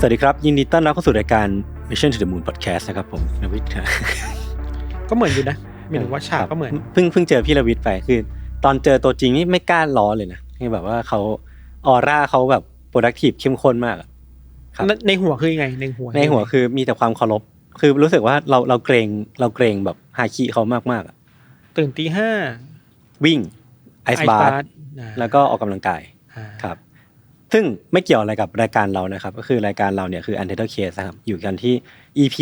สวัสดีครับ ยินดีต้อนรับเข้าสู่รายการ Mission to the Moon Podcast นะครับผมนวิทย์ครับก็เหมือนอยู่นะหมายถึงว่าฉากครับก็เหมือนเพิ่งเพิ่งเจอพี่ระวิทย์ไปคือ ตอนเจอตัวจริงนี่ไม่กล้าล้อเลยนะคือแบบว่าเขาออร่าเขาแบบ productive เข้มข้นมากอะครับในในหัวคือยังไงในหัว ในหัวคือมีแต่ความเคารพคือรู้สึกว่าเราเราเกรงเราเกรงแบบฮาคิเขามากๆอะตื่นตีห้าวิ่งไอซ์บาร์อ่าแล้วก็ออกกำลังกายอ่าครับ ซึ่งไม่เกี่ยวอะไรกับรายการเรานะครับ ก็คือรายการเราเนี่ยคือ Untitled Case นะครับอยู่กันที่ EP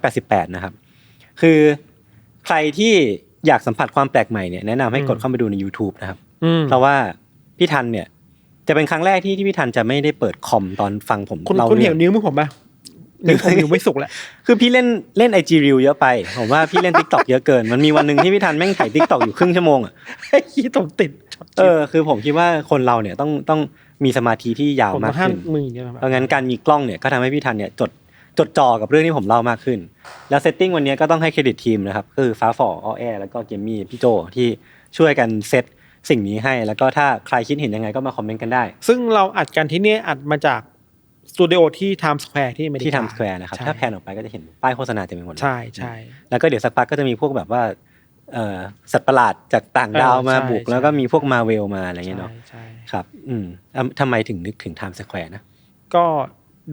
288 นะครับ คือใครที่อยากสัมผัสความแปลกใหม่เนี่ยแนะนำให้กดเข้าไปดูใน YouTube นะครับ อืม เพราะว่าพี่ทันเนี่ย จะเป็นครั้งแรกที่ที่พี่ทันจะไม่ได้เปิดคอมตอนฟังผมคุณเล่าคุณเรื่เห็อนงนิ้วมือผมป่ะนิ้วผมนิ้วไม่สุกแล้ว คือพี่เล่นเล่นไอจีรีวเยอะไป ผมว่าพี่เล่น t ิ k t o k เยอะเกิน มันมีวันหนึ่งที่พี่ทันแม่งถ่าย t ิ k t o k อยู่ครึ่งชั่วโมงอะ ไอ้ยี่ตมติดช็อตเออคือผมคิดว่าคนเราเนี่ยต้องต้อง มีสมาธิที่ยาวผมมาต้อกงห้ามขึ้นมืออย่างเงี้ยเพราะงั้นการมีกล้องเนี่ยก็ทำให้พี่ทันเนี่ยจดจดจ่อกับเรื่องที่ผมเล่ามากขึ้น แล้วเซตติ้งวันนี้ก็ต้องให้เครดิตทีมนะครับก็คือฟ้าฝอออแอแล้วก็เกมมี่พี่โจที่ช่วยกันเซตสิ่งนี้ให้ แล้วก็ถ้าใครคิดเห็นยังไงก็มาคอมเมนต์กันได้ ซึ่งเราอัดกันที่เนี่ยอัดมาจากสตูดิโอที่ไทม์สแควร์ที่อเมริกาที่ทำสแควร์นะครับใช่ถ้าแพนออกไปก็จะเห็นป้ายโฆษณาเต็มไปหมดเลย ใช่ใช่ แล้วก็เดี๋ยวสักพักก็จะมีพวกแบบว่าเอ่อ สัตว์ประหลาดจากต่างดาวเออมาใช่บุกใช่แล้วก็มีพวกมาเวลมาอะไรเงี้ยเนาะใช่ครับ อืมอะทำไมถึงนึกถึงไทม์สแควร์นะ ก็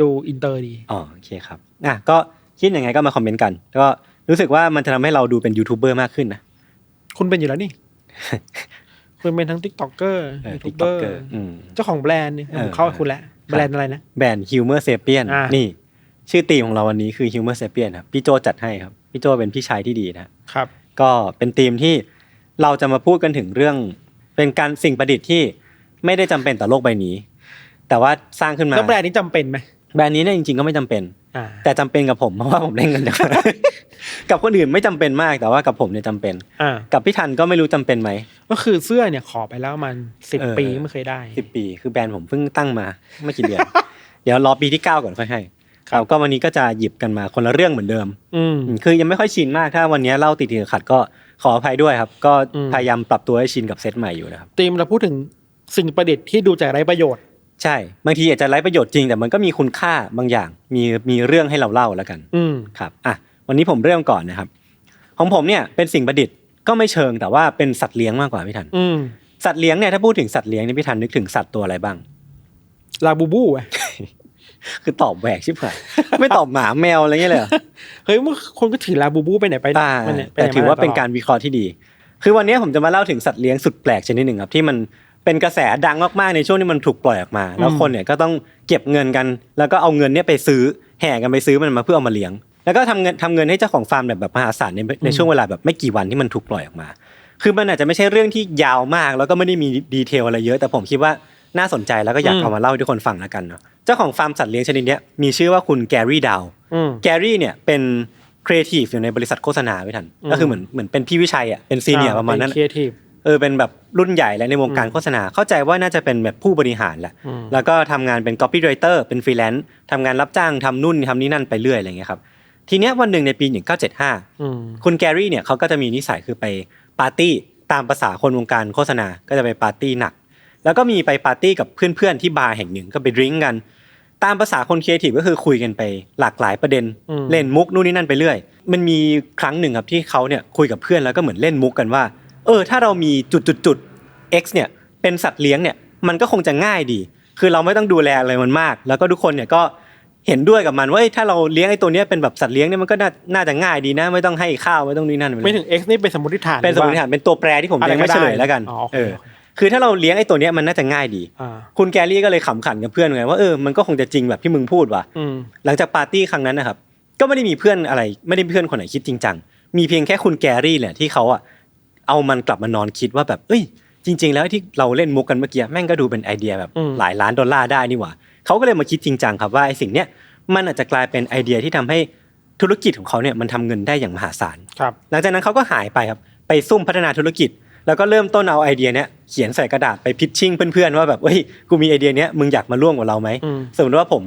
ดูอินเตอร์ดีอ๋อโอเคครับอะก็คิดยังไงก็มาคอมเมนต์กัน แล้วก็รู้สึกว่ามันจะทำให้เราดูเป็นยูทูบเบอร์มากขึ้นนะ คุณเป็นอยู่แล้วนี่ คุณเป็นทั้งทิกตอกเกอร์เออยูทูทิบกเบต็ออกร์เกอร์อืมเจ้าของแบรนด์เนี่ยเออผมเข้ากับคุณแล้วแบรนด์อะไรนะ แบรนด์ฮิวเมอร์เซเปียนอ่านี่นี่ ชื่อตีมของเราวันนี้คือฮิวเมอร์เซเปียนครับพี่โจจัดให้ครับ พี่โจเป็นพี่ชายที่ดีนะครับ ก็เป็นธีมที่เราจะมาพูดกันถึงเรื่อง เป็นการสิ่งประดิษฐ์ที่ไม่ได้จำเป็นต่อโลกใบนี้ แต่ว่าสร้างขึ้นมาแล้วแบรนด์นี้จำเป็นไหมแบรนด์นี้เนี่ยจริงๆก็ไม่จำเป็น อ่าแต่จำเป็นกับผมเพราะว่าผมเล่นเงินจาก กับคนอื่นไม่จำเป็นมากแต่ว่ากับผมเนี่ยจำเป็น อ่ากับพี่ทันก็ไม่รู้จำเป็นไหม ก็คือเสื้อเนี่ยขอไปแล้วมันสิบเออ ปีไม่เคยได้ สิบปี คือแบรนด์ผมเพิ่งตั้งมาไม่กี่เดือน เดี๋ยวรอปีที่เก้าก่อนค่อยให้ ครับก็วันนี้ก็จะหยิบกันมาคนละเรื่องเหมือนเดิมอืมอืมคือยังไม่ค่อยชินมากถ้าวันนี้เล่าติดๆขัดๆก็ขออภัยด้วยครับ ก็อืมพยายามปรับตัวให้ชินกับเซตใหม่อยู่นะครับทีมเราพูดถึงสิ่งประดิษฐ์ที่ดูจากไร้ประโยชน์ ใช่ บางทีอาจจะไร้ประโยชน์จริง แต่มันก็มีคุณค่าบางอย่าง มีมีเรื่องให้เราเล่าแล้วกัน อืมครับอะวันนี้ผมเริ่มก่อนนะครับ ของผมเนี่ยเป็นสิ่งประดิษฐ์ก็ไม่เชิงแต่ว่าเป็นสัตว์เลี้ยงมากกว่าพี่ทันอืมสัตว์เลี้ยงเนี่ยถ้าพูดถึงสัตว์เลี้ยงเนี่ยพี่ทันนึกถึงสัตว์ตัวอะไรบ้างลาบูบูอะ คือตอบแหวกชิบหายไม่ตอบหมาแมวอะไรเงี้ยเลยเหรอเฮ้ยเมื่อคนก็ถือลาบูบูไปไหนไปอ่าไปไหนไปแต่ไหนถือว่ามาไหเป็นการวิเคราะห์ที่ดี คือวันนี้ผมจะมาเล่าถึงสัตว์เลี้ยงสุดแปลกชนิดหนึ่งครับที่มันเป็นกระแสดังมากๆในช่วงที่มันถูกปล่อยออกมา แล้วคนเนี่ยก็ต้องเก็บเงินกัน แล้วก็เอาเงินเนี่ยไปซื้อแห่กันไปซื้อมันมาเพื่อเอามาเลี้ยง แล้วก็ทำเงินทำเงินให้เจ้าของฟาร์มแบบแบบมหาศาลในในช่วงเวลาแบบไม่กี่วันที่มันถูกปล่อยออกมา คือมันอาจจะไม่ใช่เรื่องที่ยาวมาก แล้วก็ไม่ได้มีดีเทลอะไรเยอะ แต่ผมคิดว่า น่าสนใจแล้วก็อยากเอามาเล่าให้ทุกคนฟังแล้วกันเนาะเจ้าของฟาร์มสัตว์เลี้ยงชนิดเนี้ยมีชื่อว่าคุณแกรี่ดาวอืมแกรี่เนี่ยเป็นครีเอทีฟอยู่ในบริษัทโฆษณาไม่ทันอืมก็คือเหมือนเหมือนเป็นพี่วิชัยอะเป็นซีเนียร์ประมาณนั้นครีเอทีฟเออเป็นแบบรุ่นใหญ่แล้วในวงการอืมโฆษณาเข้าใจว่าน่าจะเป็นแบบผู้บริหารแหละอืมแล้วก็ทำงานเป็น copywriter เป็นฟรีแลนซ์ทำงานรับจ้างทำนู่นทำนี่นั่นไปเรื่อยอะไรเงี้ยครับทีเนี้ยวันหนึ่งในปี1975อืมคุณแกรี่เนี่ยเขาก็จะมีนิสัยคือไปปาร์ตี้ตามภาษาคนวงการโฆษณาก็จะไปปาร์ตี้หนัก แล้วก็มีไปปาร์ตี้กับเพื่อนๆที่บาร์แห่งหนึ่งก็ไปดริ้งกัน ตามภาษาคนครีเอทีฟก็คือคุยกันไปหลากหลายประเด็นอืมเล่นมุกนู่นนี่นั่นไปเรื่อย มันมีครั้งหนึ่งครับที่เขาเนี่ยคุยกับเพื่อนแล้วก็เหมือนเล่นมุกกันว่า เออ ถ้าเรามีจุดจุดจุด X เนี่ยเป็นสัตว์เลี้ยงเนี่ยมันก็คงจะง่ายดี คือเราไม่ต้องดูแลอะไรมันมาก แล้วก็ทุกคนเนี่ยก็เห็นด้วยกับมันว่าเอ้ยถ้าเราเลี้ยงไอ้ตัวเนี้ยเป็นแบบสัตว์เลี้ยงเนี่ยมันก็น่าน่าจะง่ายดีนะ ไม่ต้องให้ข้าวไม่ต้องนี่นั่นปเลยไม่ถึง X นี่เป็นสมมติฐานเป็นสมมติฐานเป็นตัวแปรที่ผมอะไรยังไม่ก็เฉลได้ยแล้วกันอ๋อโอเคเออ คือถ้าเราเลี้ยงไอ้ตัวเนี้ยมันน่าจะง่ายดี อ่า คุณแกรี่ก็เลยขำขันกับเพื่อนไงว่าเออมันก็คงจะจริงแบบที่มึงพูดว่ะ อืม หลังจากปาร์ตี้ครั้งนั้นนะครับ ก็ไม่ได้มีเพื่อนอะไร ไม่ได้มีเพื่อนคนไหนคิดจริงจังมีเพียงแค่คุณแกรี่แหละที่เขาอะเอามันกลับมานอนคิดว่าแบบ เอ้ย จริง ๆ แล้วที่เราเล่นมุกกันเมื่อกี้แม่งก็ดูเป็นไอเดียแบบอืม หลายล้านดอลลาร์ได้นี่หว่าเขาก็เลยมาคิดจริงจังครับว่าไอ้สิ่งเนี้ยมันอาจจะกลายเป็นไอเดียที่ทำให้ธุรกิจของเขาเนี่ยมันทำเงินได้อย่างมหาศาล ครับ หลังจากนั้นเขาก็หายไปครับ ไปซุ่มพัฒนาธุรกิจ แล้วก็เริ่มต้นเอาไอเดียเนี้ยเขียนใส่กระดาษไปพิชชิ่งเพื่อนๆว่าแบบเฮ้ยกูมีไอเดียเนี้ยมึงอยากมาร่วมกับเราไหมอืมสมมติว่าผม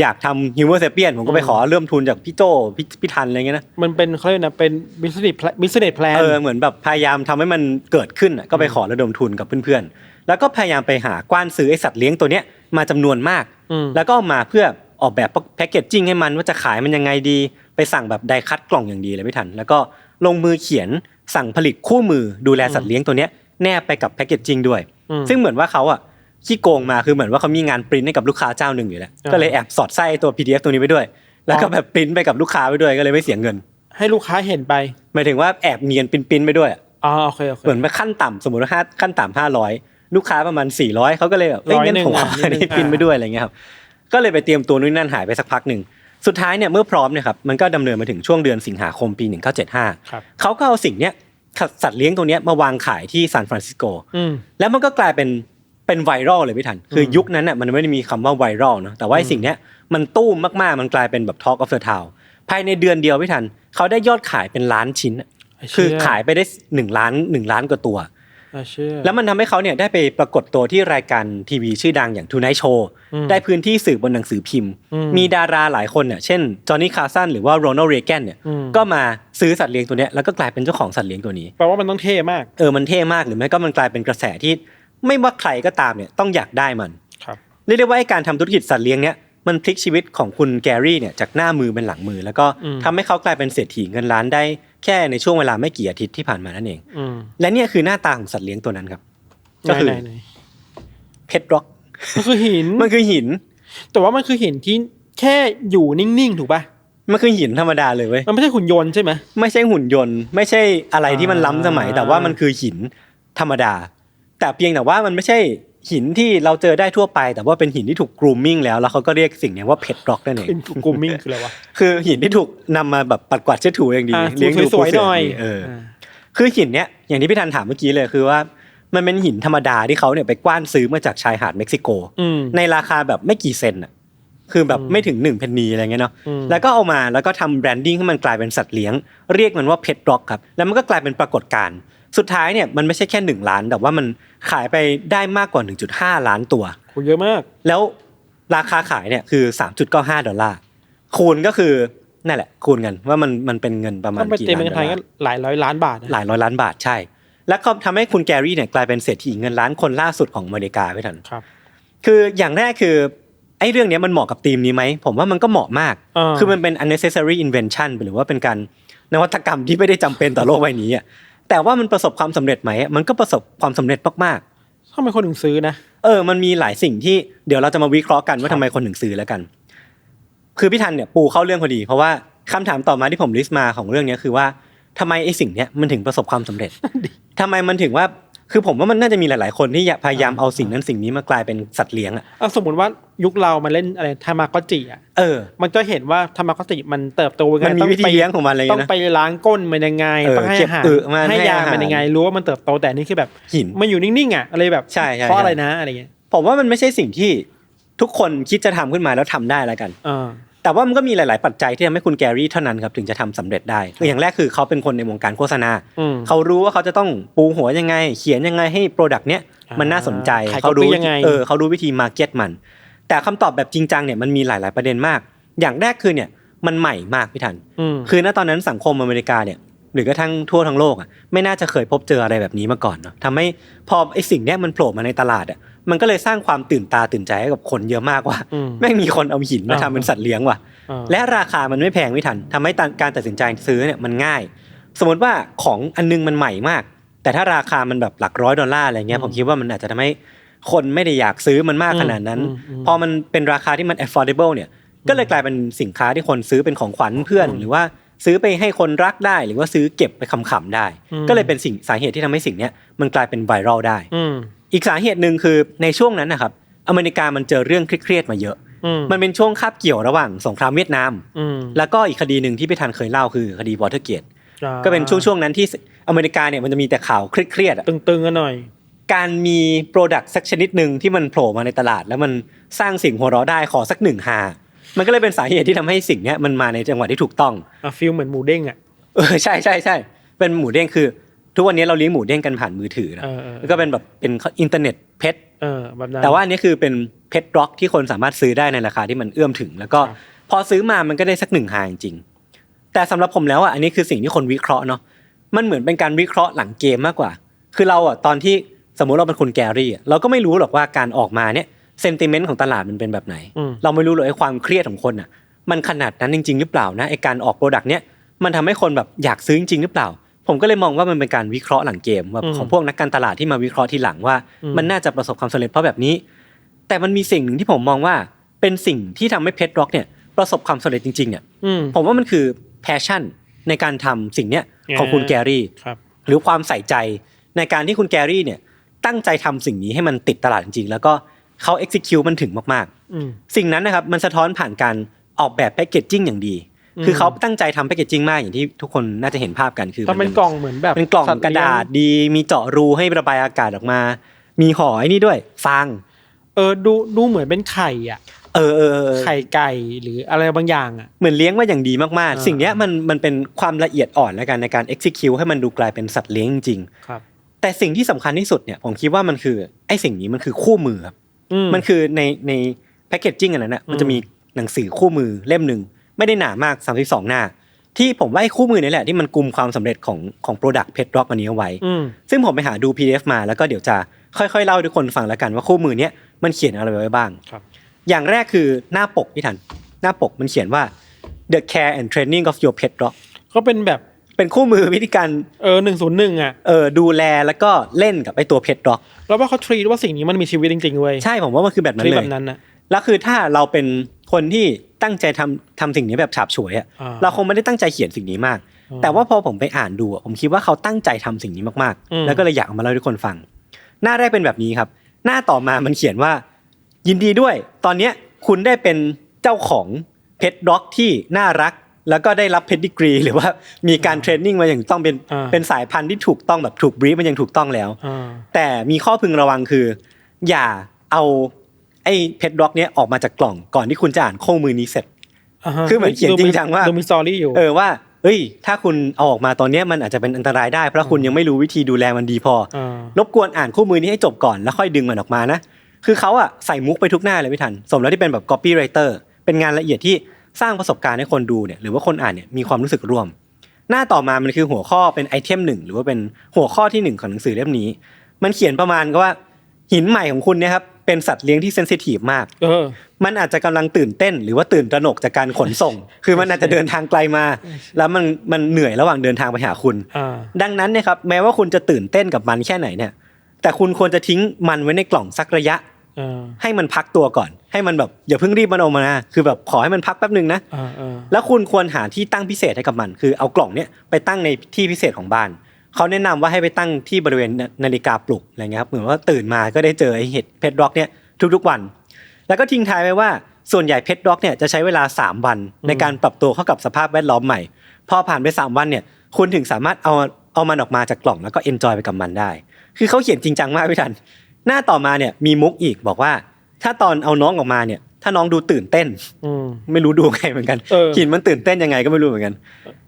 อยากทำฮิวเมอร์เซเปียนผมก็ไปขอเริ่มทุนจากพี่โจพี่พี่ทันอะไรเงี้ยนะมันเป็นเขาเรียกนะเป็น business plan business plan เออเหมือนแบบพยายามทำให้มันเกิดขึ้นอะก็ไปขอระดมทุนกับเพื่อนๆแล้วก็พยายามไปหากว้านซื้อไอสัตว์เลี้ยงตัวเนี้ยมาจำนวนมากอืมแล้วก็เอามาเพื่อออกแบบแพคเกจจิ้งให้มันว่าจะขายมันยังไงดี ไปสั่งแบบไดคัดกล่องอย่างดีเลยไม่ทัน แล้วก็ ลงมือเขียนสั่งผลิตคู่มือดูแลสัตว์เลี้ยงตัวเนี้ยแนบไปกับแพคเกจจิ้งด้วยอืมซึ่งเหมือนว่าเขาอะขี้โกงมาคือเหมือนว่าเขามีงานปริ้นให้กับลูกค้าเจ้าหนึ่งอยู่แล้วอ่าก็เลยแอบสอดไส้ตัว PDF ตัวนี้ไปด้วย แล้วก็อ๋อแบบปริ้นไปกับลูกค้าไปด้วยก็เลยไม่เสียเงิน ให้ลูกค้าเห็นไปหมายถึงว่าแอบเนียนปริ้นปริ้นไปด้วยอะอ๋อโอเคโอเคเหมือนว่าขั้นต่ำสมมติว่าห้าขั้นต่ำห้าร้อยลูกค้าประมาณสี่ร้อยเขาก็เลยแบบเอ้ยร้อยงั้นหนึ่งผมขออะนิดนึอันงนี้ปริ้นไปอ่าด้วยอะไรเงี้ยครับก็เลยไปเตรียมตัวนู่นนนั่นหายไปสักพักหนึ่ง สุดท้ายเนี่ยเมื่อพร้อมเนี่ยครับมันก็ดำเนินมาถึงช่วงเดือนสิงหาคมปี 1975ครับเขาก็เอาสิ่งเนี้ยสัตว์เลี้ยงตัวเนี้ยมาวางขายที่ซานฟรานซิสโกอืมแล้วมันก็กลายเป็นเป็นไวรัลเลยพี่ทัน คือยุคนั้นน่ะมันไม่ได้มีคำว่าไวรัลเนอะแต่ว่าไอ้สิ่งเนี้ยมันตู้มมากๆมันกลายเป็นแบบ Talk of the Town ภายในเดือนเดียวพี่ทันเขาได้ยอดขายเป็นล้านชิ้นอะไเชี่คือขายไปได้หนึ่งล้านหนึ่งล้านกว่าตัวไอ้เชื่อ แล้วมันทำให้เขาเนี่ยได้ไปปรากฏตัวที่รายการทีวีชื่อดังอย่าง Tonight Show อืมได้พื้นที่สื่อบนหนังสือพิมพ์อืมมีดาราหลายคนเนี่ยเช่นจอห์นนี่คาร์สันหรือว่าโรนัลด์เรแกนเนี่ยอืมก็มาซื้อสัตว์เลี้ยงตัวเนี้ยแล้วก็กลายเป็นเจ้าของสัตว์เลี้ยงตัวนี้แปลว่ามันต้องเท่มากเออมันเท่มากหรือไม่ก็มันกลายเป็นกระแสที่ ไม่ว่าใครก็ตามเนี่ยต้องอยากได้มันครับเรียกได้ว่าไอ้การทำธุรกิจสัตว์เลี้ยงเนี่ย มันพลิกชีวิตของคุณแกรี่เนี่ยจากหน้ามือเป็นหลังมือ แล้วก็อืมทำให้เขากลายเป็นเศรษฐีเงินล้านได้แค่ในช่วงเวลาไม่กี่อาทิตย์ที่ผ่านมานั่นเองอืมและเนี่ยคือหน้าตาของสัตว์เลี้ยงตัวนั้นครับ ก็ไหนคือไหนไหนเพชรร็อกมันคือหินมันคือหิน แต่ว่ามันคือหินที่แค่อยู่นิ่งๆถูกป่ะมันคือหินธรรมดาเลยเว้ยมันไม่ใช่หุ่นยนต์ใช่ไหมไม่ใช่หุ่นยนต์ ไม่ใช่อะไรที่มันล้ำสมัยอ่าแต่ว่ามันคือหินธรรมดา แต่เพียงแต่ว่ามันไม่ใช่ หินที่เราเจอได้ทั่วไป แต่ว่าเป็นหินที่ถูกกรูมมิ่งแล้วแล้วเขาก็เรียกสิ่งนี้ว่าเพชรร็อกนั่นเองเป็นกูมิ่งคืออะไรวะคือหินที่ถูกนำมาแบบปัดกวาดเช็ดถูอย่างดีอะเลี้ยงดูสวยๆหน่อยเอออคือหินเนี้ยอย่างที่พี่ธันถามเมื่อกี้เลยคือว่ามันเป็นหินธรรมดาที่เขาเนี่ยไปกว้านซื้อมาจากชายหาดเม็กซิโกอืมในราคาแบบไม่กี่เซนอะคือแบบอืมไม่ถึงหนึ่งเพนนีอะไรเงี้ยเนาะอืมแล้วก็เอามาแล้วก็ทำแบรนดิ้งให้มันกลายเป็นสัตว์เลี้ยง เรียกมันว่าเพชรร็อกครับแล้วมันก็กลายเป็นปรากฏการณ์สุดท้ายเนี่ยมันไม่ใช่แค่หนึ่งล้าน แต่ว่ามัน ขายไปได้มากกว่า 1.5 ล้านตัวโหเยอะมาก แล้วราคาขายเนี่ยคือ 3.95 ดอลลาร์ คูณก็คือนั่นแหละ คูณกันว่ามันมันเป็นเงินประมาณถ้าไปกี่เต็มล้านเป็นดอลไทยลาก็ร์หลายร้อยล้านบาทนะหลายร้อยล้านบาทใช่ แล้วก็ทำให้คุณแกรี่เนี่ยกลายเป็นเศรษฐีเงินล้านคนล่าสุดของอเมริกาไม่ทันครับ คืออย่างแรกคือไอ้เรื่องเนี้ยมันเหมาะกับธีมนี้ไหม ผมว่ามันก็เหมาะมากอ่าคือมันเป็น unnecessary invention หรือว่าเป็นการนวัตกรรมที่ไม่ได้จำเป็นต่อโลกใบนี้อะ แต่ว่ามันประสบความสำเร็จไหมมันก็ประสบความสำเร็จมากทำไมคนถึงซื้อนะๆเออ มันมีหลายสิ่งที่เดี๋ยวเราจะมาวิเคราะห์กันว่าทำไมคนถึงซื้อแล้วกัน คือพี่ทันเนี่ยปูเข้าเรื่องพอดี เพราะว่าคำถามต่อมาที่ผมลิสต์มาของเรื่องเนี้ยคือว่าทำไมไอ้สิ่งเนี้ยมันถึงประสบความสำเร็จทำไมมันถึงว่าคือผมว่ามันน่าจะมีหลาย ๆ คนที่อยากพยายามเอาสิ่งนั้นสิ่งนี้มากลายเป็นสัตว์เลี้ยงอะอะสมมติว่า ยุคเรามาเล่นอะไรทามากอจิอะเออ มันก็เห็นว่าทามากอจิมันเติบโตยังไงมันมีต้องวิธีไปเลี้ยงของมันอะไรอย่างต้องเงี้ยนะไปล้างก้นมันยังไงเออต้องให้เก็บอาหารอึมันให้ให้ยาอาหารมันยังไง รู้ว่ามันเติบโตแต่นี่คือแบบหินมันอยู่นิ่งๆอะอะไรแบบใช่ใช่เพราะอะไรใช่นะอะไรเงี้ยผมว่ามันไม่ใช่สิ่งที่ทุกคนคิดจะทำขึ้นมาแล้วทำได้แล้วกันอ่าแต่ว่ามันก็มีหลาย ๆ ปัจจัยที่ทำให้คุณแกรี่เท่านั้นครับถึงจะทำสำเร็จได้คืออย่างแรกคือเขาเป็นคนในวงการโฆษณาอืมเขารู้ว่าเขาจะต้องปูหัวยังไง เขียนยังไงให้โปรดักต์เนี้ยอ่ามันน่าสนใจขายเขารู้ copy ยังไงเออเขารู้วิธีมาร์เก็ตมัน แต่คำตอบแบบจริงจังเนี่ยมันมีหลาย ๆประเด็นมาก อย่างแรกคือเนี่ยมันใหม่มากพี่ทันอืมคือณตอนนั้นสังคมอเมริกาเนี่ยหรือกระทั่งทั่วทั้งโลกอะไม่น่าจะเคยพบเจออะไรแบบนี้มาก่อนเนาะทำให้พอไอ้สิ่งเนี้ยมันโผล่มาในตลาดอะมันก็เลยสร้างความตื่นตาตื่นใจให้กับคนเยอะมากว่าอืมแม่งมีคนเอาหินมาอ่าทำเป็นสัตว์เลี้ยงว่ะอ่าและราคามันไม่แพงไม่ทันทำให้การตัดสินใจซื้อเนี่ยมันง่าย สมมติว่าของอันนึงมันใหม่มาก แต่ถ้าราคามันแบบหลักร้อยดอลลาร์อะไรเงี้ยผมคิดว่ามันอาจจะทำให้ คนไม่ได้อยากซื้อมันมากขนาดนั้นอืมอืมพอมันเป็นราคาที่มัน affordable เนี่ยก็เลยกลายเป็นสินค้าที่คนซื้อเป็นของขวัญเพื่อนอืมหรือว่าซื้อไปให้คนรักได้ หรือว่าซื้อเก็บไปขำๆได้อืมก็เลยเป็นสิ่งสาเหตุที่ทำให้สิ่งเนี้ยมันกลายเป็นไวรัลได้อืมอีกสาเหตุหนึ่งคือในช่วงนั้นนะครับ อเมริกามันเจอเรื่องเครียดๆมาเยอะอืมมันเป็นช่วงคาบเกี่ยวระหว่างสงครามเวียดนามอืมแล้วก็อีกคดีหนึ่งที่พี่ธันเคยเล่าคือคดีวอเตอร์เกตอ่าก็เป็นช่วงช่วงๆนั้นที่อเมริกาเนี่ยมันจะมีแต่ข่าวเครียดๆอะตึงๆกันหน่อย การมีโปรดักต์สักชนิดหนึ่งที่มันโผล่มาในตลาด แล้วมันสร้างสิ่งหัวเราะได้ขอสักหนึ่งฮามันก็เลยเป็นสาเหตุที่ทำให้สิ่งเนี้ยมันมาในจังหวะที่ถูกต้องอะฟิลเหมือนหมูเด้งอะเออใช่ใช่ใช่เป็นหมูเด้งคือ ทุกวันนี้เราเลี้ยงหมูเด้งกันผ่านมือถือนะเออเออแล้วก็เป็นแบบเป็นอินเทอร์เน็ตเพชรเออแบบนั้นแต่ว่าอันนี้คือเป็นเพชรร็อกที่คนสามารถซื้อได้ในราคาที่มันเอื้อมถึง แล้วก็ครับพอซื้อมามันก็ได้สักหนึ่งฮาจริงๆแต่สำหรับผมแล้วอะอันนี้คือสิ่งที่คนวิเคราะห์เนาะมันเหมือนเป็นการวิเคราะห์หลังเกมมากกว่า คือเราอะตอนที่ สมมุติเราเป็นคนแกรี่อะเราก็ไม่รู้หรอกว่าการออกมาเนี่ยเซนติเมนต์ของตลาดมันเป็นแบบไหนอืมเราไม่รู้เลยไอ้ความเครียดของคนอะ มันขนาดนั้นจริง ๆ หรือเปล่านะไอ้การออกโปรดักต์เนี้ยมันทำให้คนแบบอยากซื้อจริง ๆ หรือเปล่า ผมก็เลยมองว่ามันเป็นการวิเคราะห์หลังเกมแบบของพวกนักการตลาดที่มาวิเคราะห์ทีหลังว่า มันน่าจะประสบความสำเร็จเพราะแบบนี้ แต่มันมีสิ่งหนึ่งที่ผมมองว่าเป็นสิ่งที่ทำให้เพชรร็อกเนี่ยประสบความสำเร็จจริงๆเนี่ยอืมผมว่ามันคือแพชชั่นในการทำสิ่งเนี้ยของคุณอ่าแกรี่ครับหรือความใส่ใจในการที่คุณแกรี่เนี่ย ตั้งใจทำสิ่งนี้ให้มันติดตลาดจริงๆ แล้วก็เขา execute มันถึงมากอืมๆสิ่งนั้นนะครับมันสะท้อนผ่านการออกแบบแพ c เกจจิ้งอย่างดีอืมคือเขาตั้งใจทำแพ c เกจจิ้งมากอย่างที่ทุกคนน่าจะเห็นภาพกันคือทำเป็นกล่องเหมือนแบบเป็นกล่องสัตว์กระดาษเลี้ยดี มีเจาะรูให้ระบายอากาศออกมา มีห่อไอ้นี่ด้วยฟางงเออดูดูเหมือนเป็นไข่อะเออเออเออไข่ไก่หรืออะไรบางอย่างอะเหมือนเลี้ยงมาอย่างดีมากอ่าๆสิ่งเนี้ยมันมันเป็นความละเอียดอ่อนแล้วกันในการ execute ให้มันดูกลายเป็นสัตว์เลี้ยงจริงๆครับ แต่สิ่งที่สำคัญที่สุดเนี่ยผมคิดว่ามันคือไอ้สิ่งนี้มันคือคู่มือครับอืมันคือในในแพคเกจจิ้งอันนั้นนะมันจะมีหนังสือคู่มือเล่มหนึ่งไม่ได้หนามาก 32 หน้า ที่ผมว่าไอ้คู่มือนี่แหละที่มันกลุ่มความสำเร็จของของโปรดักต์เพชรร็อกอันนี้เอาไว้อืมซึ่งผมไปหาดู PDF มาแล้วก็เดี๋ยวจะค่อยๆเล่าให้ทุกคนฟังแล้วกันว่าคู่มือเนี้ยมันเขียนอะไรไว้บ้างครับ อย่างแรกคือหน้าปกพี่ทันหน้าปกมันเขียนว่า the care and training of your pet dog ก็เป็นแบบ เป็นคู่มือวิธีการเออหนึ่งศูนย์หนึ่งอะเออดูแลแล้วก็เล่นกับไอ้ตัวเพชรด็อกแล้วว่าเขาทรีว่าสิ่งนี้มันมีชีวิตจริงๆเว้ยใช่ผมว่ามันคือแบบทนั้นรีเลแบยบนั้นนะแล้วคือถ้าเราเป็นคนที่ตั้งใจทำทำสิ่งนี้แบบฉาบฉวยอะอ่าเราคงไม่ได้ตั้งใจเขียนสิ่งนี้มากอ่าแต่ว่าพอผมไปอ่านดูอะผมคิดว่าเขาตั้งใจทำสิ่งนี้มากอืมๆแล้วก็เลยอยากเอามาเล่าให้ทุกคนฟัง หน้าแรกเป็นแบบนี้ครับ หน้าต่อมามันเขียนว่า ยินดีด้วย ตอนเนี้ยคุณได้เป็นเจ้าของเพชรด็อกที่น่ารัก แล้วก็ได้รับเพดดิกรีหรือว่ามีการเทรนนิ่งมาอย่างถูกต้องเป็นอ่าเป็นสายพันธุ์ที่ถูกต้องแบบถูกบรีฟมันยังถูกต้องแล้วอ่าแต่มีข้อพึงระวังคือ อย่าเอาไอ้เพชรด็อกเนี้ยออกมาจากกล่องก่อนที่คุณจะอ่านคู่มือนี้เสร็จาฮะคือเหมือนเขียนจริงจังว่าดูมีสตอรี่อยู่เออว่าเฮ้ย ถ้าคุณเอาออกมาตอนเนี้ยมันอาจจะเป็นอันตรายได้ เพราะคุณยังไม่รู้วิธีดูแลมันดีพออ่ารบกวนอ่านคู่มือนี้ให้จบก่อนแล้วค่อยดึงมันออกมานะ คือเขาอะใส่มุกไปทุกหน้าเลยไม่ทัน สมแล้วที่เป็นแบบ copywriter เป็นงานละเอียดที่ สร้างประสบการณ์ให้คนดูเนี่ยหรือว่าคนอ่านเนี่ยมีความรู้สึกร่วม หน้าต่อมามันคือหัวข้อเป็นไอเทมหนึ่งหรือว่าเป็นหัวข้อที่หนึ่งของหนังสือเล่มนี้ มันเขียนประมาณก็ว่าหินใหม่ของคุณเนี่ยครับเป็นสัตว์เลี้ยงที่เซนซิทีฟมากเออมันอาจจะกำลังตื่นเต้น หรือว่าตื่นตระหนกจากการขนส่ง คือมันอาจจะเดินทางไกลมา แล้วมันมันเหนื่อยระหว่างเดินทางไปหาคุณอ่าดังนั้นเนี่ยครับแม้ว่าคุณจะตื่นเต้นกับมันแค่ไหนเนี่ย แต่คุณควรจะทิ้งมันไว้ในกล่องสักระยะอ่า ให้มันพักตัวก่อน ให้มันแบบอย่าเพิ่งรีบมันออกมานะคือแบบขอให้มันพักแป๊บหนึ่งนะอ่าอ่าแล้วคุณควรหาที่ตั้งพิเศษให้กับมัน คือเอากล่องเนี้ยไปตั้งในที่พิเศษของบ้านเขาแนะนำว่าให้ไปตั้งที่บริเวณนาฬิกาปลุกอะไรเงี้ยครับเหมือนว่าตื่นมาก็ได้เจอไอ้เห็ดเพชรด็อกเนี่ยทุกๆวัน แล้วก็ทิ้งท้ายไว้ว่าส่วนใหญ่เพชรด็อกเนี่ยจะใช้เวลา 3 วันในการปรับตัวเข้ากับสภาพแวดล้อมใหม่พอผ่านไป 3 วันเนี่ยคุณถึงสามารถเอาเอามันออกมาจากกล่องแล้วก็เอนจอยไปกับมันได้ คือเขาเขียนจริงจังมากพี่ทัน หน้าต่อมาเนี่ยมีมุกอีกบอกว่า ถ้าตอนเอาน้องออกมาเนี่ย ถ้าน้องดูตื่นเต้น อืม ไม่รู้ดูไงเหมือนกันเออ หินมันตื่นเต้นยังไงก็ไม่รู้เหมือนกัน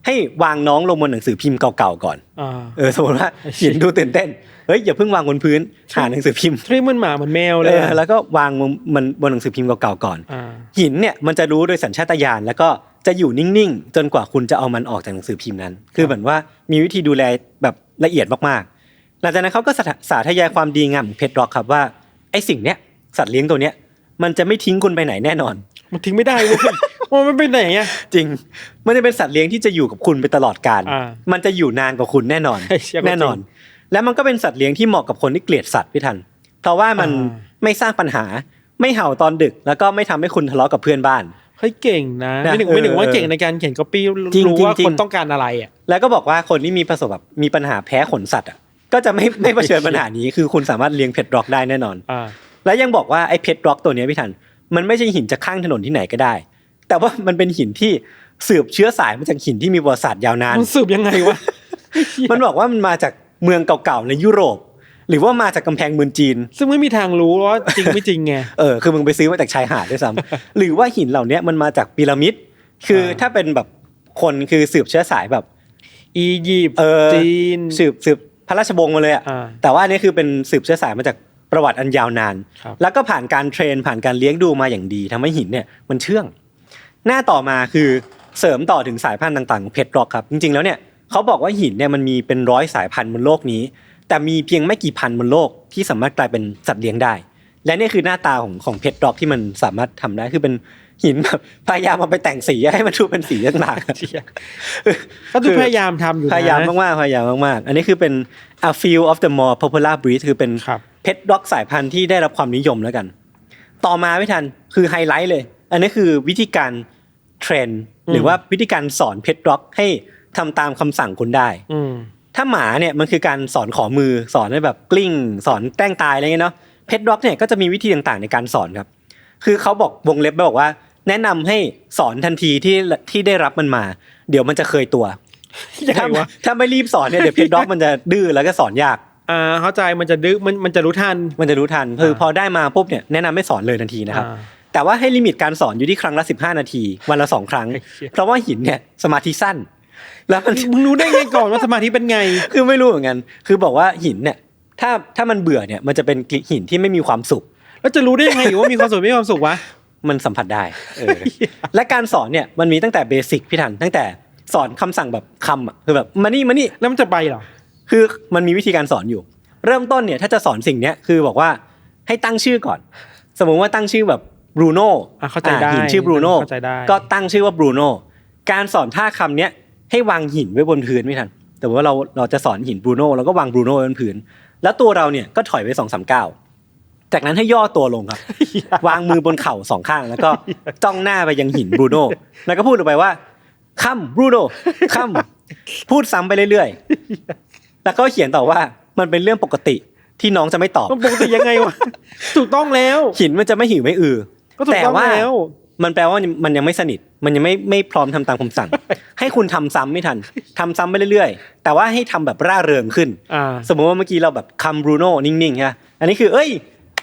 ให้วางน้องลงบนหนังสือพิมพ์เก่าๆก่อนอ่า เออสมมติว่าไอ้เหี้หิยนดูตื่นเต้นเฮ้ยอย่าเพิ่งวางบนพื้นหาหนังสือพิมพ์ทรีมันหมาเหมือนแมวเลเอยออะแล้วก็วางมันบนหนังสือพิมพ์เก่าๆก่อน อ่า หินเนี่ยมันจะรู้โดยสัญชาตญาณแล้วก็จะอยู่นิ่งๆ จนกว่าคุณจะเอามันออกจากหนังสือพิมพ์นั้น คือเหมือนว่ามีวิธีดูแลแบบละเอียดมากๆ หลังจากนั้นเขาก็สาสาธยายความดีงามของเพชรร็อกครับว่าไอ้สิ่งเนี้ยสัตว์เลี้ยงตัวเนี้ยมันจะไม่ทิ้งคุณไปไหนแน่นอน มันทิ้งไม่ได้เว้ยมันไม่ไปไหนอะจริง มันจะเป็นสัตว์เลี้ยงที่จะอยู่กับคุณไปตลอดกาลอ่า มันจะอยู่นานกว่าคุณแน่นอนไอ้เชี่ยก็จริง แน่นอน แล้วมันก็เป็นสัตว์เลี้ยงที่เหมาะกับคนที่เกลียดสัตว์พี่ทัน เพราะว่ามันอ่าไม่สร้างปัญหา ไม่เห่าตอนดึก แล้วก็ไม่ทำให้คุณทะเลาะกับเพื่อนบ้าน เฮ้ยเก่งนะนะไม่ถึงเออไม่ถึงว่าเก่งในการเขียนก๊อปปี้จริงรู้ว่าจริง คนต้องการอะไรอะ แล้วก็บอกว่าคนที่มีประสบแบบมีปัญหาแพ้ขนสัตว์อะ ก็จะไม่ไม่เผชิญปัญหานี้คือคุณสามารถเลี้ยงเพชรร็อกได้แน่นอนอ่าแล้วยังบอกว่าไอ้เพชรร็อกตัวเนี้ยพี่ทันมันไม่ใช่หินจากข้างถนนที่ไหนก็ได้ แต่ว่ามันเป็นหินที่สืบเชื้อสายมาจากหินที่มีประวัติศาสตร์ยาวนานมันสืบยังไงวะมันบอกว่ามันมาจากเมืองเก่าๆในยุโรป หรือว่ามาจากกำแพงเมืองจีน ซึ่งไม่มีทางรู้ว่าจริงไม่จริงไงเออคือมึงไปซื้อมาจากชายหาดด้วยซ้ำหรือว่าหินเหล่าเนี้ยมันมาจากพีระมิด คืออาถ้าเป็นแบบคนคือสืบเชื้อสายแบบอียิปต์เออจีนสืบสืบ พระราชวงศ์มาเลยอะอ่าแต่ว่าอันนี้คือเป็นสืบเชื้อสายมาจากประวัติอันยาวนานครับแล้วก็ผ่านการเทรนผ่านการเลี้ยงดูมาอย่างดีทำให้หินเนี่ยมันเชื่อง หน้าต่อมาคือเสริมต่อถึงสายพันธุ์ต่างๆของเพชรร็อกครับ จริงๆแล้วเนี่ยเขาบอกว่าหินเนี่ยมันมีเป็นร้อยสายพันธุ์บนโลกนี้ แต่มีเพียงไม่กี่พันบนโลกที่สามารถกลายเป็นสัตว์เลี้ยงได้ และนี่คือหน้าตาของของเพชรด็อกที่มันสามารถทำได้คือเป็น หินแบบพยายามเอาไปแต่งสีให้มันดูเป็นสีต่างๆก็ดูพยายามทำอยู่นะพยายามมากๆพยายามมากๆ อันนี้คือเป็น a few of the more popular breeds คือเป็นครับเพชรด็อกสายพันธุ์ที่ได้รับความนิยมแล้วกัน ต่อมาไม่ทันคือไฮไลท์เลย อันนี้คือวิธีการเทรนหรือว่าวิธีการสอนเพชรด็อกให้ทำตามคำสั่งคุณได้ อืมถ้าหมาเนี่ยมันคือการสอนขอมือสอนให้แบบกลิ้ง สอนแกล้งตายอะไรเงี้ยเนาะเพชรด็อกเนี่ยก็จะมีวิธีต่างๆในการสอนครับ คือเขาบอกวงเล็บไว้บอกว่า แนะนำให้สอนทันทีที่ที่ได้รับมันมา เดี๋ยวมันจะเคยตัวยังไงถ้าวะ ถ้าไม่รีบสอนเนี่ยเดี๋ยวเพชรด็อกมันจะดื้อแล้วก็สอนยาก อ่าเข้าใจมันจะดื้อมันมันจะรู้ทัน มันจะรู้ทันคือพอได้มาปุ๊บเนี่ยแนะนำให้สอนเลยทันทีนะครับ อ่า แต่ว่าให้ลิมิตการสอนอยู่ที่ครั้งละ 15 นาที วันละสองครั้งไอ้เหี้ยเพราะว่าหินเนี่ยสมาธิสั้น แล้วมัน มึงรู้ได้ไงก่อนว่าสมาธิเป็นไง คือไม่รู้เหมือนกัน คือบอกว่าหินเนี่ย ถ้าถ้ามันเบื่อเนี่ยมันจะเป็นหินที่ไม่มีความสุข แล้วจะรู้ได้ยังไงว่ามีความสุขไม่มีความสุขวะ มันสัมผัสได้เออและการสอนเนี่ยมันมีตั้งแต่เบสิกพี่ทันตั้งแต่สอนคำสั่งแบบคำอะคือแบบมานี่มานี่แล้วมันจะไปเหรอคือมันมีวิธีการสอนอยู่ เริ่มต้นเนี่ยถ้าจะสอนสิ่งเนี้ยคือบอกว่าให้ตั้งชื่อก่อน สมมติว่าตั้งชื่อแบบบรูโน่อะเข้าใจได้หินชื่อบรูโน่เข้าใจได้ก็ตั้งชื่อว่าบรูโน่การสอนท่าคำเนี้ยให้วางหินไว้บนพื้นไม่ทันแต่ว่าเราเราจะสอนหินบรูโน่เราก็วางบรูโน่ไว้บนพื้นแล้วตัวเราเนี่ยก็ถอยไปสองสามก้าว จากนั้นให้ย่อตัวลงครับ วางมือบนเข่าสองข้างแล้วก็จ้องหน้าไปยังหินบรูโน่แล้วก็พูดออกไปว่าคัมบรูโน่คัมพูดซ้ำไปเรื่อยๆ แล้วก็เขียนต่อว่ามันเป็นเรื่องปกติที่น้องจะไม่ตอบมันปกติยังไงวะถูกต้องแล้ว หินมันจะไม่หิวไม่อือก็ถูกแต่ต้องว่าแล้วมันแปลว่ามันยังไม่สนิท มันยังไม่ไม่พร้อมทำตามคำสั่ง ให้คุณทำซ้ำไม่ทันทำซ้ำไปเรื่อยๆ แต่ว่าให้ทำแบบร่าเริงขึ้นอ่าสมมติว่าเมื่อกี้เราแบบคัมบรูโน่นิ่งๆใช่ไหมอันนี้คือ เอ้ย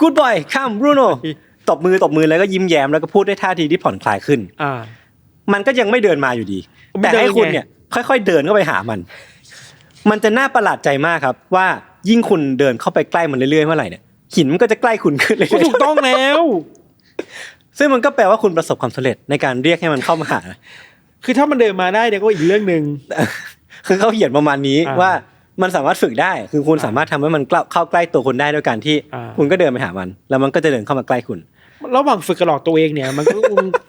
กูดบอยคัมบรูโน่ตบมือตบมือแล้วก็ยิ้มแย้มแล้วก็พูดด้วยท่าทีที่ผ่อนคลายขึ้น อ่า มันก็ยังไม่เดินมาอยู่ดีไม่แต่เดินให้คุณไงเนี่ย ค่อย ๆ เดินเข้าไปหามัน มันจะน่าประหลาดใจมากครับ ว่ายิ่งคุณเดินเข้าไปใกล้มันเรื่อยๆเมื่อไหร่เนี่ยหินมันก็จะใกล้คุณขึ้นเรื่ก็อยถูกต้องแล้วๆซึ่งมันก็แปลว่าคุณประสบความสำเร็จในการเรียกให้มันเข้ามาหา คือถ้ามันเดินมาได้เนี่ยก็อีกเรื่องหนึ่งคือเขาเขียนประมาณนี้อ่าว่า มันสามารถฝึกได้ คือคุณอ่าสามารถทำให้มันเข้าเข้าใกล้ตัวคุณได้ด้วยการที่อ่าคุณก็เดินไปหามัน แล้วมันก็จะเดินเข้ามาใกล้คุณ ระหว่างฝึกกับหลอกตัวเองเนี่ยมันก็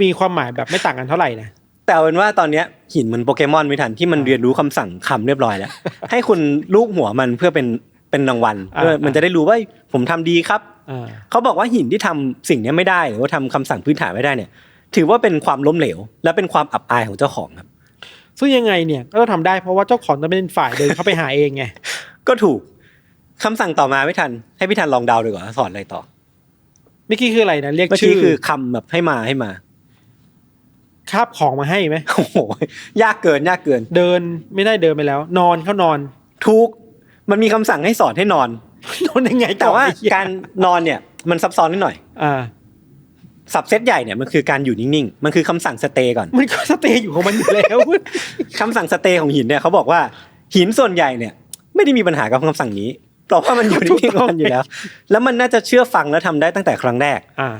มีความหมายแบบไม่ต่างกันเท่าไหร่นะแต่เอาเป็นว่าตอนเนี้ยหินเหมันโปเกมอนไม่ทันที่มันเรียนรู้คำสั่งคำเรียบร้อยแล้ว ให้คุณลูกหัวมันเพื่อเป็นเป็นรางวัลอ่าเพื่อมันจะได้รู้ว่าผมทำดีครับอ่าเขาบอกว่าหินที่ทำสิ่งเนี้ยไม่ได้ หรือว่าทำคำสั่งพื้นฐานไม่ได้เนี่ย ถือว่าเป็นความล้มเหลว และเป็นความอับอายของเจ้าของครับ ซึ่งยังไงเนี่ยก็ต้องทำได้เพราะว่าเจ้าของจะเป็นฝ่ายเดินเข้าไปหาเองไงก็ถูกคำสั่งต่อมาไม่ทัน ให้พี่ทันลองเดาดูก่อนว่าสอนอะไรต่อเมื่อกี้คืออะไรนะเรียกเมื่อชื่กี้อคือคำแบบให้มาให้มาคาบของมาให้ไหมโอ้โหยากเกินยากเกิน เดินไม่ได้เดินไปแล้ว นอนเขานอน ทุกมันมีคำสั่งให้สอนให้นอนนอนยังไงแต่ว่าไอ้เหี้ยการนอนเนี่ย มันซับซ้อนนิดหน่อย อ่า สับเซตใหญ่เนี่ยมันคือการอยู่นิ่งๆ มันคือคำสั่งสเตย์ก่อน มันก็สเตย์อยู่ของมันอยู่แล้ว คำสั่งสเตย์ของหินเนี่ยเขาบอกว่าหินส่วนใหญ่เนี่ย ไม่ได้มีปัญหากับคำสั่งนี้เพราะว่ามันอยู่นิ่งๆของมันอยู่แล้ว แล้วมันน่าจะเชื่อฟังและทำได้ตั้งแต่ครั้งแรก อ่า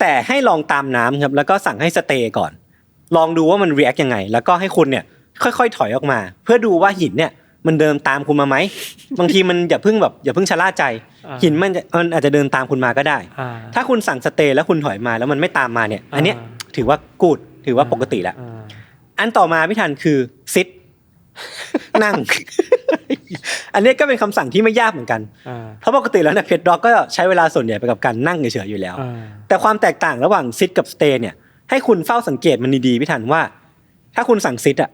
แต่ให้ลองตามน้ำครับแล้วก็สั่งให้สเตย์ก่อน ลองดูว่ามันเรียกยังไง แล้วก็ให้คุณเนี่ยค่อยๆ ถอยออกมา เพื่อดูว่าหินเนี่ย มันเดินตามคุณมาไหมบางทีมันอย่าเพิ่งแบบอย่าเพิ่งชะล่าใจอ่าหินมันจะมันอาจจะเดินตามคุณมาก็ได้อ่าถ้าคุณสั่งสเตย์แล้วคุณถอยมาแล้วมันไม่ตามมาเนี่ย อันเนี้ยอ่าถือว่ากูดถือว่าปกติแล้วอ่าอันต่อมาพี่ทันคือซิดนั่ง อันเนี้ยก็เป็นคำสั่งที่ไม่ยากเหมือนกันอ่าเพราะปกติแล้วเนี่ยเพจด็อกก็ใช้เวลาส่วนใหญ่ไปกับการนั่งเฉยๆอยู่แล้วอ่าแต่ความแตกต่างระหว่างซิดกับสเตย์เนี่ย ให้คุณเฝ้าสังเกตมันดีๆพี่ทันว่า ถ้าคุณสั่งซิดอะ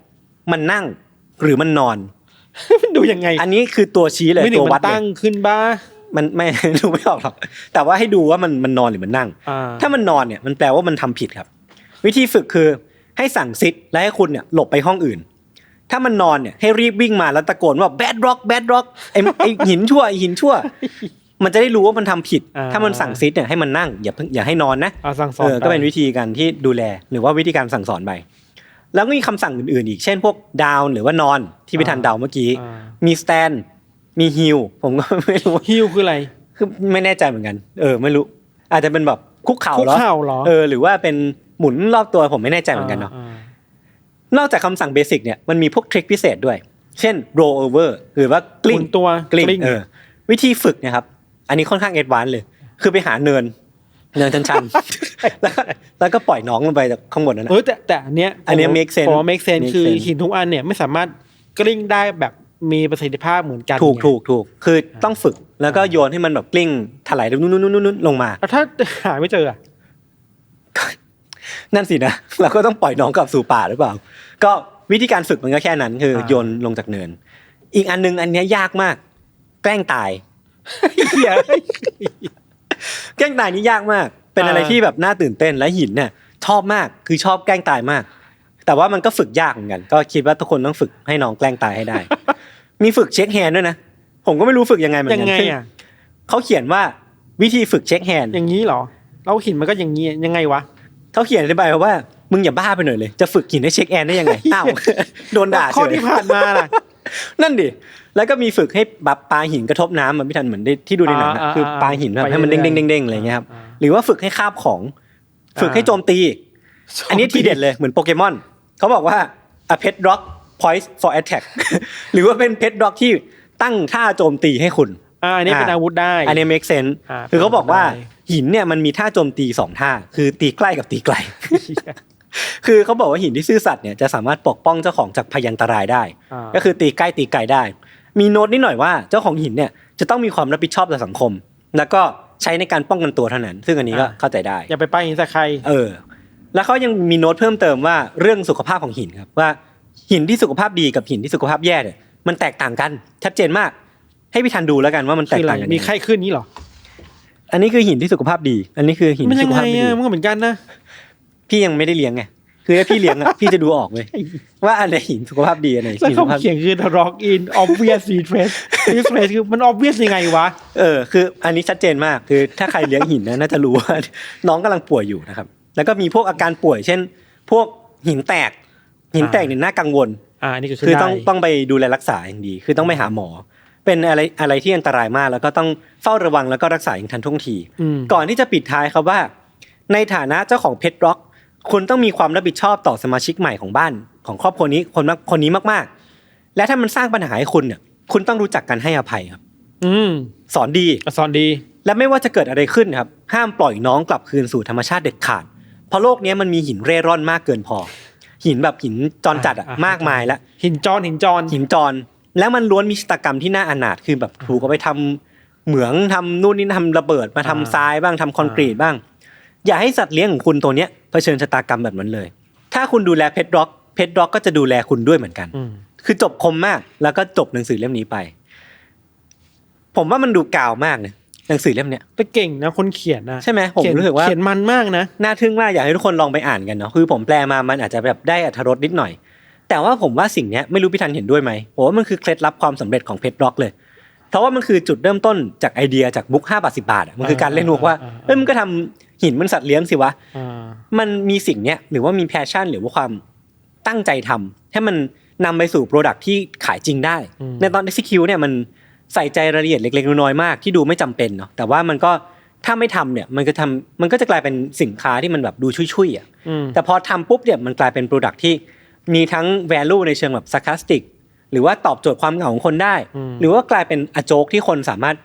มันนั่งหรือมันนอนมัน ดูยังไงอันนี้คือตัวชี้เลยไม่ถึตังวมัวัดนเลตั้ยงขึ้นบ้ามันไม่ดูไม่ออกหรอกแต่ว่าให้ดูว่ามันมันนอนหรือมันนั่งอ่าถ้ามันนอนเนี่ยมันแปลว่ามันทำผิดครับ วิธีฝึกคือให้สั่งซิดและให้คุณเนี่ยหลบไปห้องอื่น ถ้ามันนอนเนี่ยให้รีบวิ่งมาแล้วตะโกนว่า bad rock bad rock ไอไอหินชั่วไอหินชั่ว มันจะได้รู้ว่ามันทำผิดอ่าถ้ามันสั่งซิดเนี่ยให้มันนั่งอย่าเพิ่งอย่าให้นอนนะอ่าสั่งสอเอนอก็เป็นไวิธีการที่ดูแลหรือว่าวิธีการสั่งสอนไป แล้วก็มีคำสั่งอื่นๆอีก เช่นพวกดาวหรือว่านอนที่พี่ทันเดาเมื่อกี้ อ่า มีสแตน มีฮิลผมก็ไม่รู้ ฮิวคืออะไร คือไม่แน่ใจเหมือนกัน เออ ไม่รู้ อาจจะเป็นแบบคุกเข่าคุกเหรอเข่าเหรอ เออ หรือว่าเป็นหมุนรอบตัวผมไม่แน่ใจเหมือนกันเนาะ นอกจากคำสั่งเบสิกเนี่ย มันมีพวกทริคพิเศษด้วย เช่น roll over หรือว่ากกลิ้ลิ้งงตัวกลิ้งเออ วิธีฝึกเนะครับ อันนี้ค่อนข้างเอ็ดวานเลย คือไปหาเนิน เนินชันๆแล้วก็แล้วก็ปล่อยน้องลงไปจากข้างบนนั่นเอนะอแต่แต่อันเนี้ยอันเนี้ย make sense ผมว่า make sense make คือ sense หินทุกอันเนี่ยไม่สามารถกลิ้งได้แบบมีประสิทธิภาพเหมือนกันถูกไงถูกถูกคือต้องฝึกแล้วก็โยนให้มันแบบกลิ้งถลายนู่นนู่นนู่นลงมาแล้วถ้าหาไม่เจออะนั่นสินะเราก็ต้องปล่อยน้องกลับสู่ป่าหรือเปล่า ก็วิธีการฝึกมันก็แค่นั้น คือโยนลงจากเนิน อีกอันนึงอันเนี้ยยากมาก แกล้งตายเหี้ยแก ล้งตายนี่ยากมาก เป็นอะไรอ่าที่แบบน่าตื่นเต้นและหินเนี่ยชอบมากคือชอบแกล้งตายมาก แต่ว่ามันก็ฝึกยากเหมือนกัน ก็คิดว่าทุกคนต้องฝึกให้น้องแกล้งตายให้ได้ มีฝึกเช็คแฮนด์ด้วยนะผมก็ไม่รู้ฝึกยังไงเหมือนยักังนไงซึ่อะเขาเขียนว่าวิธีฝึกเช็คแฮนด์อย่างนี้เหรอ เราหินมันก็อย่างนี้ยังไงวะเขาเขียนอธิบายไว้ว่ามึงอย่าบ้าไปหน่อยเลย จะฝึกหินให้เช็คแฮนด์ได้ยังไงอ้าวโดนด่าข้อเฉยที่ผ่านมาล่ะนั่นดิ แล้วก็มีฝึกให้แบบปาหินกระทบน้ำมันไม่ทันเหมือนที่ดูในหนังอะอ่าอ่าคือปาหินแบบไปให้มันเรื่เด้อยงๆๆเด้งๆอะไรเงี้ยครับอ่าหรือว่าฝึกให้คาบของ ฝึกให้โจมตี อันนี้ทีเด็ดเลยเหมือนโปเกมอนเขาบอกว่า a pet rock point for attack หรือว่าเป็น pet rock ที่ตั้งท่าโจมตีให้คุณ อ่าอันนี้เป็นอ่า อาวุธได้ อันนี้ make sense อ่าคือเขาบอกว่าได้ หินเนี่ยมันมีท่าโจมตีสองท่า คือตีใกล้กับตีไกล คือเขาบอกว่าหินที่ซื่อสัตย์เนี่ยจะสามารถปกป้องเจ้าของจากพยันตรายได้ อ่าก็คือตีใกล้ตีไกลได้ มีโน้ตนิดหน่อยว่าเจ้าของหินเนี่ยจะต้องมีความรับผิดชอบต่อสังคม แล้วก็ใช้ในการป้องกันตัวเท่านั้น ซึ่งอันนี้ก็เข้าใจได้ อย่าไปป้ายหินใส่ใคร เออ แล้วเขายังมีโน้ตเพิ่มเติมว่าเรื่องสุขภาพของหินครับว่าหินที่สุขภาพดีกับหินที่สุขภาพแย่เนี่ยมันแตกต่างกันชัดเจนมาก ให้พี่ทันดูแล้วกันว่ามันแตคืกออะไรต่างกันมียังงไข้ขึ้นนี้เหรอ อันนี้คือหินที่สุขภาพดี อันนี้คือหินมันที่ยัสุงขไงภาพไม่ดีอะมันก็เหมือนกันนะพี่ยังไม่ได้เลี้ยงไง คือถ้าพี่เลี้ยงอะพี่จะดูออกเลยว่าอันไหนหินสุขภาพดีอันไหนแล้วหินสุเขาขภาพเขียนคือ the rock in obvious retrace retrace คือมัน obvious ยังไงวะ เออคืออันนี้ชัดเจนมากคือถ้าใครเลี้ยงหินนะน่าจะรู้ว่า น้องกำลังป่วยอยู่นะครับ แล้วก็มีพวกอาการป่วย เช่น พวกหินแตก หินแตกเนี่ยน่ากังวล อ่าอันนี่คือคือต้องได้ต้องไปดูแลรักษาอย่างดี คือต้องไปหาหมอ เป็นอะไรอะไรที่อันตรายมาก แล้วก็ต้องเฝ้าระวังแล้วก็รักษาอย่างทันท่วงทีอืมก่อนที่จะปิดท้ายครับว่า ในฐานะเจ้าของเพ t ร็อก คุณต้องมีความรับผิดชอบต่อสมาชิกใหม่ของบ้าน ของครอบครัวนี้คนมากคนนี้มากๆ และถ้ามันสร้างปัญหาให้คุณเนี่ยคุณต้องรู้จักกันให้อภัยครับ อืมสอนดีอักษรดี และไม่ว่าจะเกิดอะไรขึ้นครับ ห้ามปล่อยน้องกลับคืนสู่ธรรมชาติเด็ดขาด เพราะโลกนี้มันมีหินเร่ร่อนมากเกินพอ หินแบบหินจรจัดอะอะมากมายแล้วหินจอนหินจอนหินจร แล้วมันล้วนมีชะตากรรมที่น่าอนาถคือแบบถูกเอาไปทำเหมืองทำนู่นนี่ทำระเบิดมาทำทรายบ้างทำคอนกรีตบ้าง อย่าให้สัตว์เลี้ยงของคุณตัวเนี้ยเผชิญชะตากรรมแบบนั้นเลย ถ้าคุณดูแลเพ t ร็อกเพ t ร็อกก็จะดูแลคุณด้วยเหมือนกันอืมคือจบคมมาก แล้วก็จบหนังสือเล่มนี้ไป ผมว่ามันดูกาวมากนะหนังสือเล่มเนี้ยแต่เก่งนะคนเขียนนะใช่ไหมผมเขียนรู้สึกว่าเขียนมันมากนะน่าทึ่งมากอยากให้ทุกคนลองไปอ่านกันเนาะคือผมแปลมามันอาจจะแบบได้อรรถรสนิดหน่อย แต่ว่าผมว่าสิ่งเนี้ยไม่รู้พี่ทันเห็นด้วยไหมผมว่ามันคือเคล็ดลับความสำเร็จของเพชรร็อกเลย เพราะว่ามันคือจุดเริ่มต้นจากไอเดียจากบุ๊กห้าบาทสิบาทอะมันคือการเล่นมุกว่าอ่าอ่าอ่าเอ้ยมันก็ทำหินมันสัตว์เลี้ยงสิวะอ่ามันมีสิ่งเนี้ยหรือว่ามีแพชชั่น หรือว่าความตั้งใจทำให้มันนำไปสู่โปรดักที่ขายจริงได้ ในตอน execute เนี่ยมันใส่ใจรายละเอียดเล็กๆน้อยๆมากที่ดูไม่จำเป็นเนาะแต่ว่ามันก็ถ้าไม่ทำเนี่ยมันก็ทำมันก็จะกลายเป็นสินค้าที่มันแบบดูชุยๆอะอืมแต่พอทำปุ๊บเนี่ยมันกลายเป็นโปรดักที่มีทั้ง value ในเชิงแบบ sarcastic หรือว่าตอบโจทย์ความเหงาของคนได้อืมหรือว่ากลายเป็นอโจกที่คนสามารถ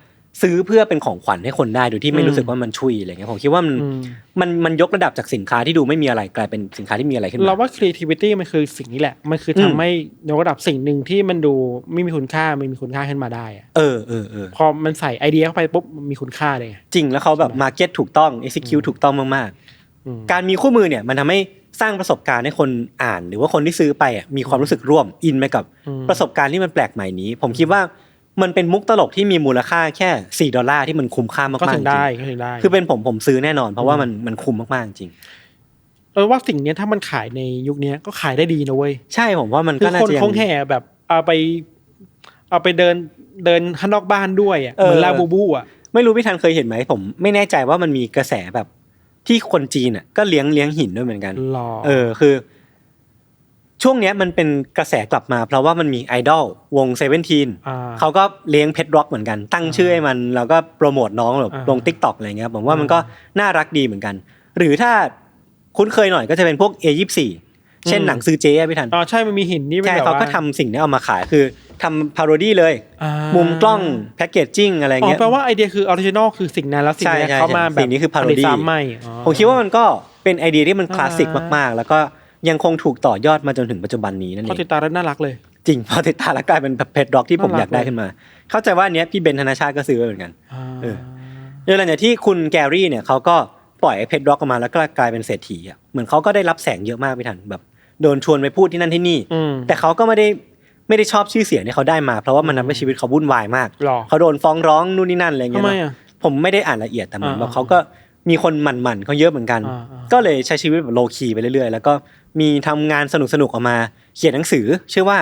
ซื้อเพื่อเป็นของขวัญให้คนได้โดยที่ไม่อืมรู้สึกว่ามันชุยอะไรเงี้ยผมคิดว่ามันอืมมันมันยกระดับจากสินค้าที่ดูไม่มีอะไรกลายเป็นสินค้าที่มีอะไรขึ้นเรามาว่า creativity มันคือสิ่งนี้แหละ มันคืออืทำมให้ยกระดับสิ่งหนึ่งที่มันดูไม่มีคุณค่ามันมีคุณค่าขึ้นมาได้อะเออเออเออพอมันใส่ไอเดียเข้าไปปุ๊บมันมีคุณค่าเลยไงจริงแล้วเขาแบบ market ถูกต้อง execute ถูกต้องมากอืมๆการมีคู่มือเนี่ยมันทำให้ สร้างประสบการณ์ให้คนอ่าน หรือว่าคนที่ซื้อไปอะมีความรู้สึกร่วมอินไปกับอืมประสบการณ์ที่มันแปลกใหม่นี้ ผมคิดว่ามันเป็นมุกตลกที่มีมูลค่าแค่ 4 ดอลลาร์ที่มันคุ้มค่ามากก็ๆจถึริงได้งก็ถึงได้ คือเป็นผมผมซื้อแน่นอน เพราะว่ามันมันคุ้มมากๆจริงเออว่าสิ่งเนี้ยถ้ามันขายในยุคเนี้ยก็ขายได้ดีนะเว้ยใช่ผมว่ามันคืก็อน่าคนจะยัคงแห่แบบเอาไป เอาไปเดินเดินข้างนอกบ้านด้วยอะเออเหมือนลาบูบูอะไม่รู้พี่ทันเคยเห็นไหมผมไม่แน่ใจว่ามันมีกระแสแบบ ที่คนจีนอะก็เลี้ยงเลี้ยงหินด้วยเหมือนกันหรอเออคือ ช่วงเนี้ยมันเป็นกระแสกลับมา เพราะว่ามันมีไอดอลวงเซเว่นทีนอ่า เขาก็เลี้ยงเพชรร็อกเหมือนกัน ตั้งชื่อให้มันแล้วก็โปรโมทน้องแบบอ่าลงทิกตอกอะไรเงี้ยผมว่ามันอ่าก็น่ารักดีเหมือนกัน หรือถ้าคุ้นเคยหน่อยก็จะเป็นพวก A24 เช่นอืม หนังซื้อเจ๊อะพี่ทัน อ๋อใช่มันมีหินนี่เป็นใช่แบบเขาว่าก็ทำสิ่งนี้เอามาขายคือ ททำพาโรดี้เลย อ่ามุมกล้องแพคเกจจิ้งอะไรอ๋อเงี้ย แปลว่าไอเดียคือออริจินอลคือสิ่งนั้นแล้วสิ่งใช่นี้ใช่เขามาใช่แบบสิ่งนี้คือ parody ผลิตซ้ำใหม่อ๋อ ผมคิดว่ามันก็เป็นไอเดียที่มันคลาสสิกอ่าม มากๆ แล้วก็ยังคงถูกต่อยอดมาจนถึงปัจจุบันนี้นั่นพเออง ติดตามแล้วน่ารักเลย จริงพอติดตามแล้วกลายเป็นแบบเพจร็อกที่ผมน่ารัก อยากได้ขึ้นมา เข้าใจว่าอันเนี้ยพี่เบนธนาชาติก็ซื้อไว้เหมือนกัน อ่าเออเรื่องหลังจากที่คุณแกรี่เนี่ยเขาก็ปล่อยเพจร็อกออกมาแล้วก็กลายเป็นเศรษฐีอะเหมือนเขาก็ได้รับแสงเยอะมากพี่ทันแบบ โดนชวนไปพูดที่นั่นที่นี่ อืมแต่เขาก็ไม่ได้ ไม่ได้ชอบชื่อเสียงที่เขาได้มา เพราะว่ามันทำให้ชีวิตเขาวุ่นวายมากหรอเขาโดนฟ้องร้องนู่นนี่นั่นอะไรเงี้ทำยไมเนอะอะผมไม่ได้อ่านละเอียดแต่เหมือนอ่าแบบเขาก็มีคนหมั่นๆเขาเยอะเหมือนกัน อ่าอ่า ก็เลยใช้ชีวิตแบบโลคีไปเรื่อยๆ แล้วก็มีทำงานสนุกๆออกมาเขียนหนังสือ ชื่อว่า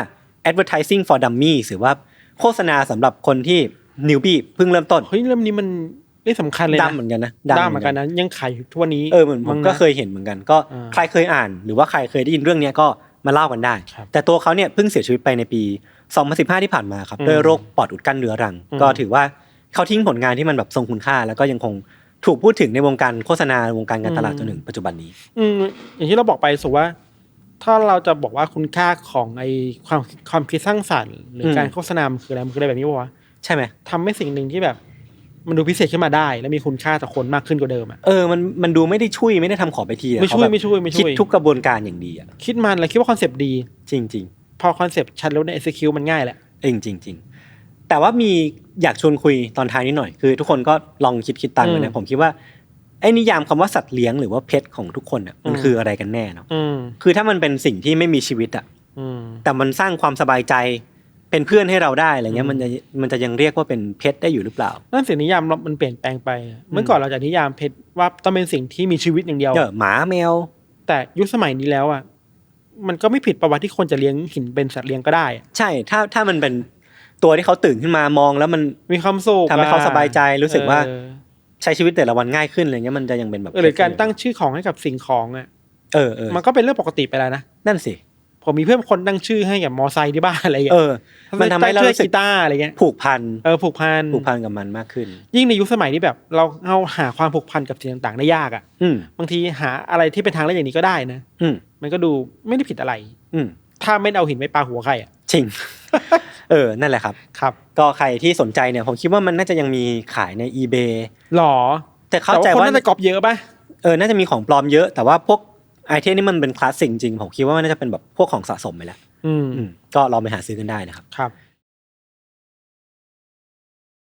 advertising for dummies หรือว่าโฆษณาสำหรับคนที่ newbie เพิ่งเริ่มต้นเฮ้ยเรื่องนี้มันเรื่องสำคัญเลยนะดังเหมือนกันนะดังเหมือนกันนะยังขายอยู่ทุกวันนี้เออเหมือนผมมั้งนะก็เคยเห็นเหมือนกัน ก็อ่า ใครเคยอ่าน หรือว่าใครเคยได้ยินเรื่องเนี้ยก็ มาเล่ากันได้ครับแต่ตัวเขาเนี่ยเพิ่งเสียชีวิตไปในปี 2015 ที่ผ่านมาครับอืมด้วยโรคปอดอุดกั้นเรื้อรังอืมก็ถือว่าเขาทิ้งผลงานที่มันแบบทรงคุณค่า แล้วก็ยังคงถูกพูดถึงในวงการโฆษณาวงการการตลาดจนถึงปัจจุบันนี้ อืมอย่างที่เราบอกไปสุว่า ถ้าเราจะบอกว่าคุณค่าของไอความความคิดสร้างสรรค์ หรืออมการโฆษณามันคืออะไรมันคืออะไรแบบนี้ปะวะใช่ไหมทำให้สิ่งหนึ่งที่แบบ มันดูพิเศษขึ้นมาได้ และมีคุณค่าต่อคนมากขึ้นกว่าเดิมอะเออมันมันดูไม่ได้ช่วยไม่ได้ทำขอไปทีอะไม่ช่วยเขาแบบไม่ช่วยไม่ช่วยคิดทุกกระบวนการอย่างดีอะคิดมันแล้วคิดว่าคอนเซปต์ดี จริงจริงพอคอนเซปต์ชัดแล้วใน execute มันง่ายแหละ ๆเองจริงจริงๆ แต่ว่ามีอยากชวนคุยตอนท้ายนิดหน่อย คือ ทุกคนก็ลองคิดคิดตามกันอืนะมผมคิดว่าไอ้นิยามคำว่าสัตว์เลี้ยงหรือว่าเพชของทุกคนอะมันอืม คืออะไรกันแน่เนาะอืมคือถ้ามันเป็นสิ่งที่ไม่มีชีวิตอะ อืมแต่มันสร้างความสบายใจ เป็นเพื่อนให้เราได้อะไรเงี้อืยมมันจะมันจะยังเรียกว่าเป็นเพชได้อยู่หรือเปล่านั่นสิ่งนิยามเรามันเปลี่ยนแปลงไป เมื่อก่อนเราจะนิยามเพชรว่าต้องเป็นสิ่งที่มีชีวิตอย่างเดียวเออหมาแมว แต่ยุคสมัยนี้แล้วอะมันก็ไม่ผิดประวัติที่คนจะเลี้ยงหินเป็นสัตว์เลี้ยงก็ได้อะใช่ถ้าถ้ามันเป็นตัวที่เขาตื่นขึ้นมามองแล้วมันมีความสุขทำให้เขาอะสบายใจรู้สึกว่าเออใช้ชีวิตแต่ละวันง่ายขึ้นอะไรเงี้ยมันจะยังเป็นแบบเออหรือการตั้งชื่อของให้กับสิ่งของอะเออเออมันก็เป็นเรื่องปกติไปแล้วนะนั่นสิ ผมมีเพื่อนคนตั้งชื่อให้กับมอไซค์ที่บ้านอะไรอย่างเอเงี้ยอมันทำให้เราตั้งชื่อรู้สึกกีตาร์อะไรเงี้ยผูกพันเออผูกพันผูกพันกับมันมากขึ้น ยิ่งในยุคสมัยนี้แบบ เราเอาหาความผูกพันกับสิ่งต่างๆได้ยากอะอืมบางทีหาอะไรที่เป็นทางเลือกอย่างนี้ก็ได้นะอืมมันก็ดูไม่ได้ผิดอะไร อืมถ้าไม่เอาหินไปปาหัวใครอะจริง เออ นั่นแหละครับ ครับ ก็ใครที่สนใจเนี่ย ผมคิดว่ามันน่าจะยังมีขายใน eBay หรอ แต่เข้าแต่ใจว่าคนว่าน่าจะกอบเยอะป่ะ เออ น่าจะมีของปลอมเยอะ แต่ว่าพวก ไอเทมนี่มันเป็นคลาสสิกจริงผมคิดว่ามันน่าจะเป็นแบบพวกของสะสมไปแล้ว อืมอืมก็ลองไปหาซื้อกันได้นะครับ ครับ